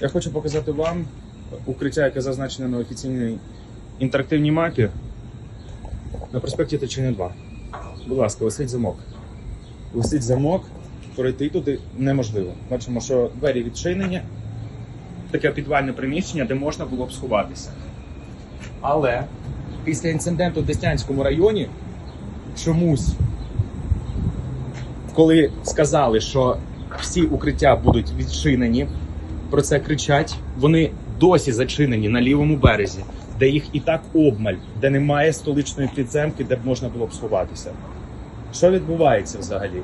Я хочу показати вам укриття, яке зазначене на офіційній інтерактивній мапі на проспекті Тичини 2. Будь ласка, висить замок. Висить замок, пройти туди неможливо. Бачимо, що двері відчинені, таке підвальне приміщення, де можна було б сховатися. Але після інциденту в Деснянському районі чомусь, коли сказали, що всі укриття будуть відчинені, про це кричать, вони досі зачинені на лівому березі, де їх і так обмаль, де немає столичної підземки, де б можна було б сховатися. Що відбувається взагалі?